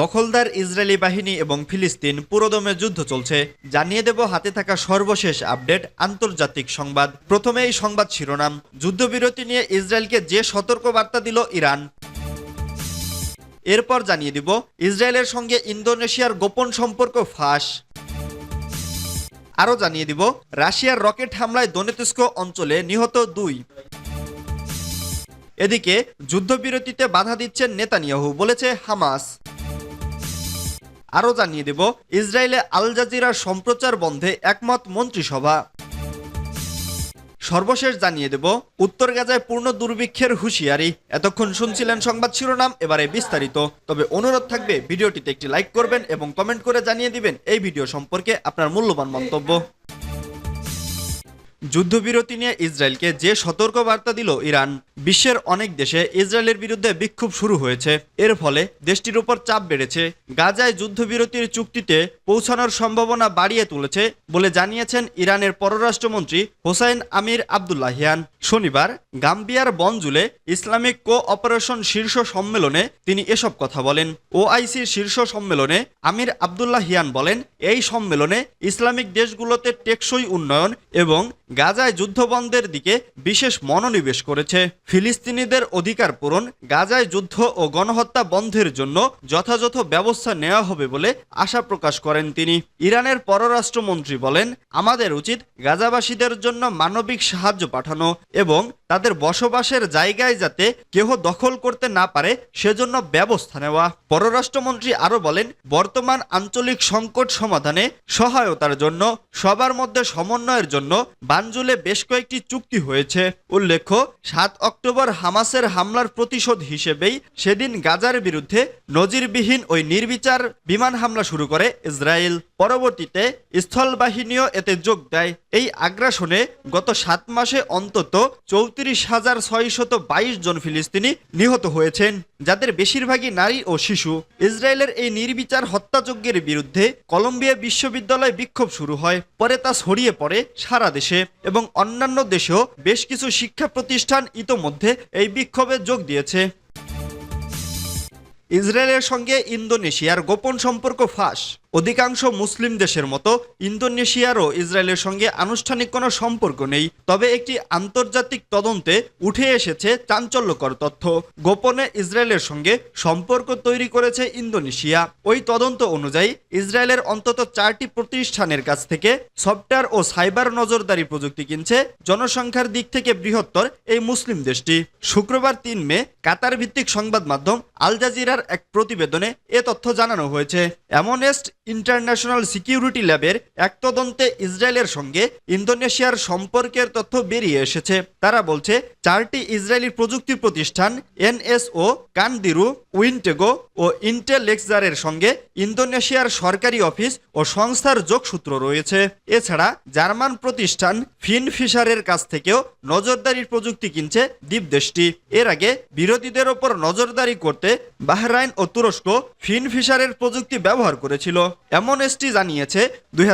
দখলদার ইসরায়েলি বাহিনী এবং ফিলিস্তিন পুরোদমে যুদ্ধ চলছে। জানিয়ে দেব, হাতে থাকা সর্বশেষ আপডেট আন্তর্জাতিক সংবাদ। প্রথমে এই সংবাদ শিরোনাম, যুদ্ধবিরতি নিয়ে ইসরায়েলকে যে সতর্ক বার্তা দিল ইরান। এরপর জানিয়ে দিব, ইসরায়েলের সঙ্গে ইন্দোনেশিয়ার গোপন সম্পর্ক ফাঁস। আরও জানিয়ে দিব, রাশিয়ার রকেট হামলায় দনেতস্ক অঞ্চলে নিহত দুই। এদিকে, যুদ্ধবিরতিতে বাধা দিচ্ছেন নেতানিয়াহু, বলেছে হামাস। আরও জানিয়ে দেব, ইসরায়েলে আল জাজিরার সম্প্রচার বন্ধে একমত মন্ত্রিসভা। সর্বশেষ জানিয়ে দেব, উত্তর গাজায় পূর্ণ দুর্ভিক্ষের হুঁশিয়ারি। এতক্ষণ শুনছিলেন সংবাদ শিরোনাম, এবারে বিস্তারিত। তবে অনুরোধ থাকবে, ভিডিওটিতে একটি লাইক করবেন এবং কমেন্ট করে জানিয়ে দিবেন এই ভিডিও সম্পর্কে আপনার মূল্যবান মন্তব্য। যুদ্ধবিরতি নিয়ে ইসরায়েলকে যে সতর্ক বার্তা দিল ইরান, বিশ্বের অনেক দেশে ইসরায়েলের বিরুদ্ধে বিক্ষোভ শুরু হয়েছে। এর ফলে দেশটির উপর চাপ বেড়েছে। গাজায় যুদ্ধবিরতির চুক্তিতে পৌঁছানোর সম্ভাবনা বাড়িয়ে তুলেছে বলে জানিয়েছেন ইরানের পররাষ্ট্রমন্ত্রী হোসাইন আমির আবদুল্লাহিয়ান। শনিবার গাম্বিয়ার বনজুলে ইসলামিক কো অপারেশন শীর্ষ সম্মেলনে তিনি এসব কথা বলেন। ওআইসির শীর্ষ সম্মেলনে আমির আবদুল্লাহিয়ান বলেন, এই সম্মেলনে ইসলামিক দেশগুলোতে টেকসই উন্নয়ন এবং গাজায় যুদ্ধবন্ধের দিকে বিশেষ মনোনিবেশ করেছে। ফিলিস্তিনিদের অধিকার পূরণ, গাজায় যুদ্ধ ও গণহত্যা বন্ধের জন্য যথাযথ ব্যবস্থা নেওয়া হবে বলে আশা প্রকাশ করেন তিনি। ইরানের পররাষ্ট্রমন্ত্রী বলেন, আমাদের উচিত গাজাবাসীদের জন্য মানবিক সাহায্য পাঠানো এবং তাদের বসবাসের জায়গায় যাতে কেহ দখল করতে না পারে, সেজন্য ব্যবস্থা নেওয়া। পররাষ্ট্রমন্ত্রী আরও বলেন, বর্তমান আঞ্চলিক সংকট সমাধানে সহায়তার জন্য, সবার মধ্যে সমন্বয়ের জন্য বানজুলে বেশ কয়েকটি চুক্তি হয়েছে। উল্লেখ্য, সাত অক্টোবর হামাসের হামলার প্রতিশোধ হিসেবেই সেদিন গাজার বিরুদ্ধে নজিরবিহীন ওই নির্বিচার বিমান হামলা শুরু করে ইসরায়েল। পরবর্তীতে স্থলবাহিনীও এতে যোগ দেয়। এই আগ্রাসনে গত সাত মাসে অন্তত চৌত্রিশ হাজার ছয়শত বাইশ জন ফিলিস্তিনি নিহত হয়েছেন, যাদের বেশিরভাগই নারী ও শিশু। ইসরায়েলের এই নির্বিচার হত্যাযজ্ঞের বিরুদ্ধে কলম্বিয়া বিশ্ববিদ্যালয়ে বিক্ষোভ শুরু হয়, পরে তা ছড়িয়ে পড়ে সারা দেশে এবং অন্যান্য দেশেও বেশ কিছু শিক্ষা প্রতিষ্ঠান ইতোমধ্যে এই বিক্ষোভে যোগ দিয়েছে। ইসরায়েলের সঙ্গে ইন্দোনেশিয়ার গোপন সম্পর্ক ফাঁস। অধিকাংশ মুসলিম দেশের মতো ইন্দোনেশিয়ারও ইসরায়েলের সঙ্গে আনুষ্ঠানিক কোনো সম্পর্ক নেই, তবে একটি আন্তর্জাতিক তদন্তে উঠে এসেছে চাঞ্চল্যকর তথ্য। গোপনে ইসরায়েলের সঙ্গে সম্পর্ক তৈরি করেছে ইন্দোনেশিয়া। ওই তদন্ত অনুযায়ী ইসরায়েলের অন্তত চারটি প্রতিষ্ঠানের কাছ থেকে সফটওয়্যার ও সাইবার নজরদারি প্রযুক্তি কিনছে জনসংখ্যার দিক থেকে বৃহত্তর এই মুসলিম দেশটি। শুক্রবার তিন মে কাতার ভিত্তিক সংবাদ মাধ্যম আল জাজিরার এক প্রতিবেদনে এ তথ্য জানানো হয়েছে। অ্যামনেস্ট ইন্টারন্যাশনাল সিকিউরিটি ল্যাবের এক তদন্তে ইসরায়েলের সঙ্গে ইন্দোনেশিয়ার সম্পর্কের তথ্য বেরিয়ে এসেছে। তারা বলছে, চারটি ইসরায়েলি প্রযুক্তি প্রতিষ্ঠান এনএসও, কান্দিরু, উইনটেগো ও ইন্টেলেক্সারের সঙ্গে ইন্দোনেশিয়ার সরকারি অফিস ও সংস্থার যোগসূত্র রয়েছে। এছাড়া জার্মান প্রতিষ্ঠান ফিন ফিশারের কাছ থেকেও নজরদারির প্রযুক্তি কিনছে দ্বীপ দেশটি এর আগে বিরোধীদের ওপর নজরদারি করতে বাহরাইন ও তুরস্ক ফিন ফিশারের প্রযুক্তি ব্যবহার করেছিল। এমনএসটি জানিয়েছে, দুই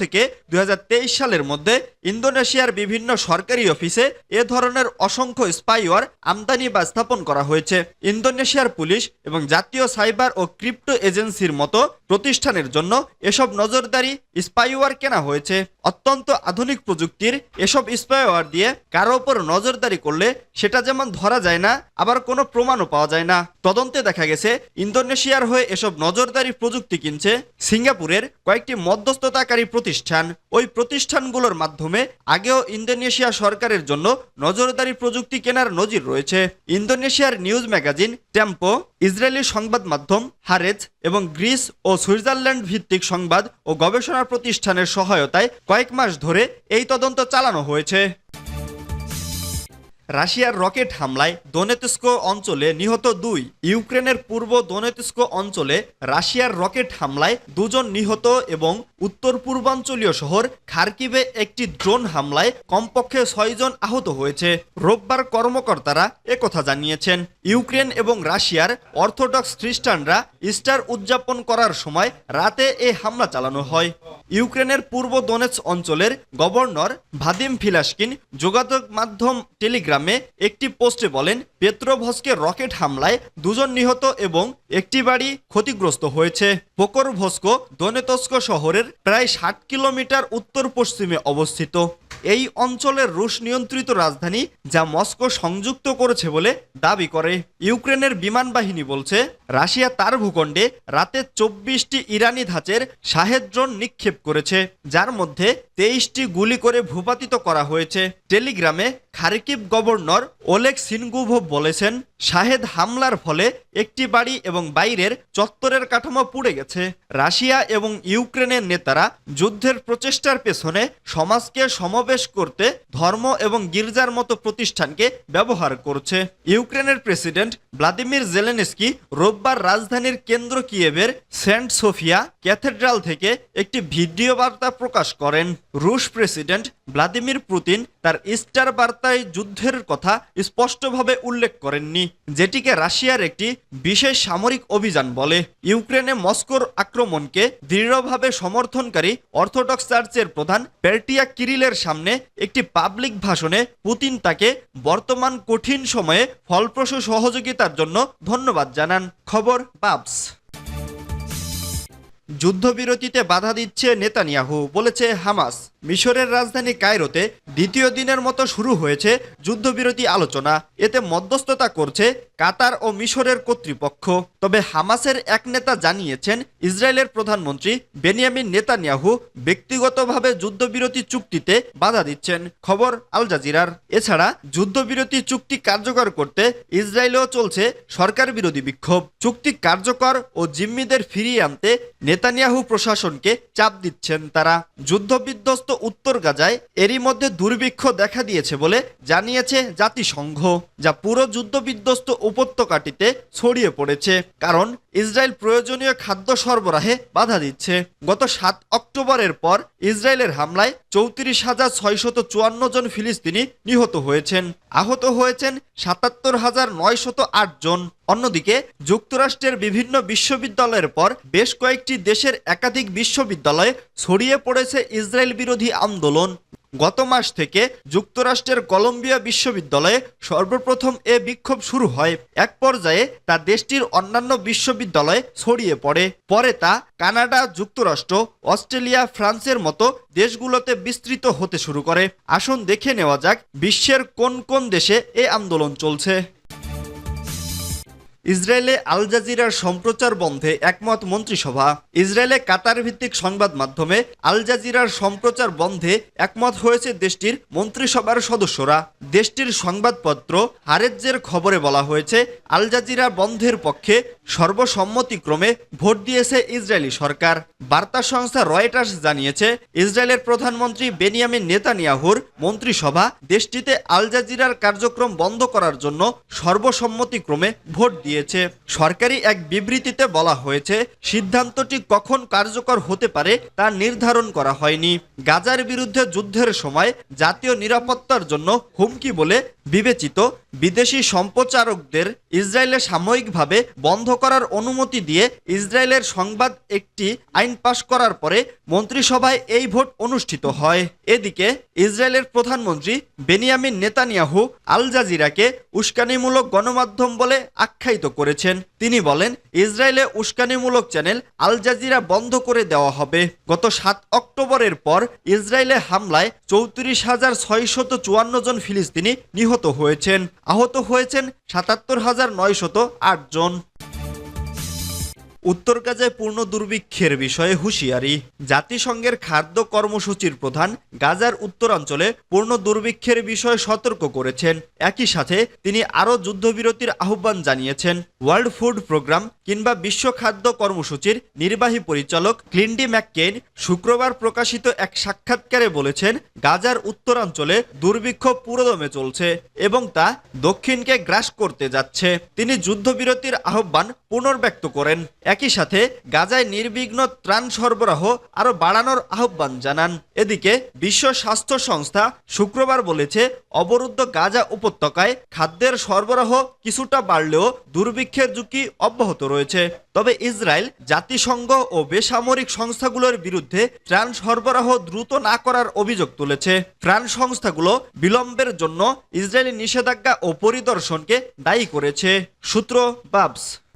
থেকে দুই হাজার তেইশ সালের মধ্যে ইন্দোনেশিয়ার বিভিন্ন সরকারি অফিসে এ ধরনের অসংখ্য স্পাইওয়ার আমদানি বা স্থাপন করা হয়েছে। ইন্দোনেশিয়ার পুলিশ এবং জাতীয় সাইবার ও ক্রিপ্টো এজেন্সির মতো প্রতিষ্ঠানের জন্য এসব নজরদারি স্পাইওয়ার কেনা হয়েছে। অত্যন্ত আধুনিক প্রযুক্তির এসব স্পাইওয়ার দিয়ে কারও ওপর নজরদারি করলে সেটা যেমন ধরা যায় না, আবার কোনো প্রমাণও পাওয়া যায় না। তদন্তে দেখা গেছে, ইন্দোনেশিয়ার হয়ে এসব নজরদারি প্রযুক্তি কিনছে সিঙ্গাপুরের কয়েকটি মধ্যস্থতাকারী প্রতিষ্ঠান। ওই প্রতিষ্ঠানগুলোর মাধ্যমে আগেও ইন্দোনেশিয়া সরকারের জন্য নজরদারি প্রযুক্তি কেনার নজির রয়েছে। ইন্দোনেশিয়ার নিউজ ম্যাগাজিন টেম্পো, ইসরায়েলি সংবাদ মাধ্যম হারেজ এবং গ্রিস ও সুইজারল্যান্ড ভিত্তিক সংবাদ ও গবেষণা প্রতিষ্ঠানের সহায়তায় কয়েক মাস ধরে এই তদন্ত চালানো হয়েছে। রাশিয়ার রকেট হামলায় দোনেতস্ক অঞ্চলে নিহত দুই, ইউক্রেনের পূর্ব দোনেতস্ক অঞ্চলে রাশিয়ার রকেট হামলায় দুজন নিহত এবং উত্তর পূর্বাঞ্চলীয় শহর খার্কিভে একটি ড্রোন হামলায় কমপক্ষে ছয়জন আহত হয়েছে। রোববার কর্মকর্তারা একথা জানিয়েছেন। ইউক্রেন এবং রাশিয়ার অর্থোডক্স খ্রিস্টানরা ইস্টার উদযাপন করার সময় রাতে এ হামলা চালানো হয়। ইউক্রেনের পূর্ব দোনেৎস অঞ্চলের গভর্নর ভাদিম ফিলাসকিন যোগাযোগ মাধ্যম টেলিগ্রাম টেলিগ্রামে একটি পোস্টে বলেন পেত্রোভস্কে রকেট হামলায় দুজন নিহত এবং একটি বাড়ি ক্ষতিগ্রস্ত হয়েছে। পোকরভস্কো দনেতস্ক শহরের প্রায় ষাট কিলোমিটার উত্তর পশ্চিমে অবস্থিত। এই অঞ্চলের রুশ নিয়ন্ত্রিত রাজধানী, যা মস্কো সংযুক্ত করেছে বলে দাবি করে। ইউক্রেনের বিমান বাহিনী বলছে, রাশিয়া তার ভূখণ্ডে রাতে চব্বিশটি ইরানি ধাঁচের শাহেদ ড্রোন নিক্ষেপ করেছে, যার মধ্যে তেইশটি গুলি করে ভূপাতিত করা হয়েছে। টেলিগ্রামে খারিকিভ গভর্নর ওলেক সিনগুভভ বলেছেন, শাহেদ হামলার ফলে একটি বাড়ি এবং বাইরের চত্বরের কাঠামো পুড়ে গেছে। রাশিয়া এবং ইউক্রেনের নেতারা যুদ্ধের প্রচেষ্টার পেছনে সমাজকে সমাবেশ করতে ধর্ম এবং গির্জার মতো প্রতিষ্ঠানকে ব্যবহার করছে। ইউক্রেনের প্রেসিডেন্ট ভ্লাদিমির জেলেনস্কি রোববার রাজধানীর কেন্দ্র কিয়েভের সেন্ট সোফিয়া ক্যাথেড্রাল থেকে একটি ভিডিও বার্তা প্রকাশ করেন। রুশ প্রেসিডেন্ট ভ্লাদিমির পুতিন তার ইস্টার বার্তায় যুদ্ধের কথা স্পষ্টভাবে উল্লেখ করেননি, যেটিকে রাশিয়ার একটি বিশেষ সামরিক অভিযান বলে। ইউক্রেনে মস্কোর আক্রমণকে দৃঢ়ভাবে সমর্থনকারী অর্থোডক্স চার্চের প্রধান পেরটিয়া কিরিলের সামনে একটি পাবলিক ভাষণে পুতিন তাকে বর্তমান কঠিন সময়ে ফলপ্রসূ সহযোগিতার জন্য ধন্যবাদ জানান। খবর বাবস যুদ্ধবিরতিতে বাধা দিচ্ছে নেতানিয়াহু, বলেছে হামাস। মিশরের রাজধানী কায়রোতে দ্বিতীয় দিনের মতো শুরু হয়েছে যুদ্ধবিরতি আলোচনা। এতে মধ্যস্থতা করছে কাতার ও মিশরের কর্তৃপক্ষ। তবে হামাসের এক নেতা জানিয়েছেন, ইসরায়েলের প্রধানমন্ত্রী বেনিয়ামিন নেতানিয়াহু ব্যক্তিগতভাবে যুদ্ধবিরতি চুক্তিতে বাধা দিচ্ছেন। খবর আল জাজিরার। এছাড়া যুদ্ধবিরতি চুক্তি কার্যকর করতে ইসরায়েলেও চলছে সরকার বিরোধী বিক্ষোভ। চুক্তি কার্যকর ও জিম্মিদের ফিরিয়ে আনতে নেতানিয়াহু প্রশাসনকে চাপ দিচ্ছেন তারা। যুদ্ধবিধ্বস্ত উত্তর গাজায় এরই মধ্যে দুর্ভিক্ষ দেখা দিয়েছে বলে জানিয়েছে জাতিসংঘ, যা পুরো যুদ্ধবিধ্বস্ত উপত্যকাটিতে ছড়িয়ে পড়েছে, কারণ ইসরায়েল প্রয়োজনীয় খাদ্য সরবরাহে বাধা দিচ্ছে। গত সাত অক্টোবরের পর ইসরায়েলের হামলায় চৌত্রিশ হাজার ছয়শত চুয়ান্ন জন ফিলিস্তিনি নিহত হয়েছেন। আহত হয়েছেন সাতাত্তর হাজার নয়শত আট জন। অন্যদিকে, যুক্তরাষ্ট্রের বিভিন্ন বিশ্ববিদ্যালয়ের পর বেশ কয়েকটি দেশের একাধিক বিশ্ববিদ্যালয়ে ছড়িয়ে পড়েছে ইসরায়েল বিরোধী আন্দোলন। গত মাস থেকে যুক্তরাষ্ট্রের কলম্বিয়া বিশ্ববিদ্যালয়ে সর্বপ্রথম এ বিক্ষোভ শুরু হয়। এক পর্যায়ে তা দেশটির অন্যান্য বিশ্ববিদ্যালয়ে ছড়িয়ে পড়ে। পরে তা কানাডা, যুক্তরাষ্ট্র, অস্ট্রেলিয়া, ফ্রান্সের মতো দেশগুলোতে বিস্তৃত হতে শুরু করে। আসুন দেখে নেওয়া যাক বিশ্বের কোন কোন দেশে এ আন্দোলন চলছে। ইসরায়েলে আল জাজিরার সম্প্রচার বন্ধে একমত মন্ত্রিসভা। ইসরায়েলে কাতার ভিত্তিক সংবাদ মাধ্যমে আল জাজিরার সম্প্রচার বন্ধে একমত হয়েছে দেশটির মন্ত্রিসভার সদস্যরা। দেশটির সংবাদপত্র হারেজ্জের খবরে বলা হয়েছে, আল জাজিরা বন্ধের পক্ষে সর্বসম্মতিক্রমে ভোট দিয়েছে ইসরায়েলি সরকার। বার্তা সংস্থা রয়টার্স জানিয়েছে, ইসরায়েলের প্রধানমন্ত্রী বেনিয়ামিন নেতানিয়াহুর মন্ত্রিসভা দেশটিতে আল জাজিরার কার্যক্রম বন্ধ করার জন্য সর্বসম্মতিক্রমে ভোট দিয়েছে। সরকারি এক বিবৃতিতে বলা হয়েছে, সিদ্ধান্তটি কখন কার্যকর হতে পারে তা নির্ধারণ করা হয়নি। গাজার বিরুদ্ধে যুদ্ধের সময় জাতীয় নিরাপত্তার জন্য হুমকি বলে বিবেচিত বিদেশি সম্প্রচারকদের ইসরায়েলে সাময়িকভাবে বন্ধ করার অনুমতি দিয়ে ইসরায়েলের সংবাদ একটি আইন পাশ করার পরে মন্ত্রিসভায় এই ভোট অনুষ্ঠিত হয়। এদিকে ইসরায়েলের প্রধানমন্ত্রী বেনিয়ামিন নেতানিয়াহু আল জাজিরাকে উস্কানিমূলক গণমাধ্যম বলে আখ্যায়িত করেছেন। তিনি বলেন, ইসরায়েলে উস্কানিমূলক চ্যানেল আল জাজিরা বন্ধ করে দেওয়া হবে। গত সাত অক্টোবরের পর ইসরায়েলে হামলায় চৌত্রিশ হাজার ছয়শত চুয়ান্ন জন ফিলিস্তিনি নিহত হয়েছেন। আহত হয়েছেন সাতাত্তর হাজার নয়শত আট জন। উত্তর গাজায় পূর্ণ দুর্ভিক্ষের বিষয়ে হুঁশিয়ারি। জাতিসংঘের খাদ্য কর্মসূচির প্রধান গাজার উত্তরাঞ্চলে পূর্ণ দুর্ভিক্ষের বিষয়ে সতর্ক করেছেন। একই সাথে তিনি আরও যুদ্ধবিরতির আহ্বান জানিয়েছেন। ওয়ার্ল্ড ফুড প্রোগ্রাম কিংবা বিশ্ব খাদ্য কর্মসূচির নির্বাহী পরিচালক ক্লিন্ডি ম্যাককেন শুক্রবার প্রকাশিত এক সাক্ষাৎকারে বলেছেন, গাজার উত্তরাঞ্চলে দুর্ভিক্ষ পুরোদমে চলছে এবং তা দক্ষিণকে গ্রাস করতে যাচ্ছে। তিনি যুদ্ধবিরতির আহ্বান পুনর্ব্যক্ত করেন। একই সাথে গাজায় নির্বিঘ্ন ত্রাণ সরবরাহ আরও বাড়ানোর আহ্বান জানান। এদিকে বিশ্ব স্বাস্থ্য সংস্থা শুক্রবার বলেছে, অবরুদ্ধ গাজা উপত্যকায় খাদ্যের সরবরাহ কিছুটা বাড়লেও দুর্ভিক্ষের ঝুঁকি অব্যাহত রয়েছে। তবে ইসরায়েল, জাতিসংঘ ও বেসামরিক সংস্থাগুলোর বিরুদ্ধে ত্রাণ সরবরাহ দ্রুত না করার অভিযোগ তুলেছে। ত্রাণ সংস্থাগুলো বিলম্বের জন্য ইসরায়েলি নিষেধাজ্ঞা ও পরিদর্শনকে দায়ী করেছে। সূত্র বাবস।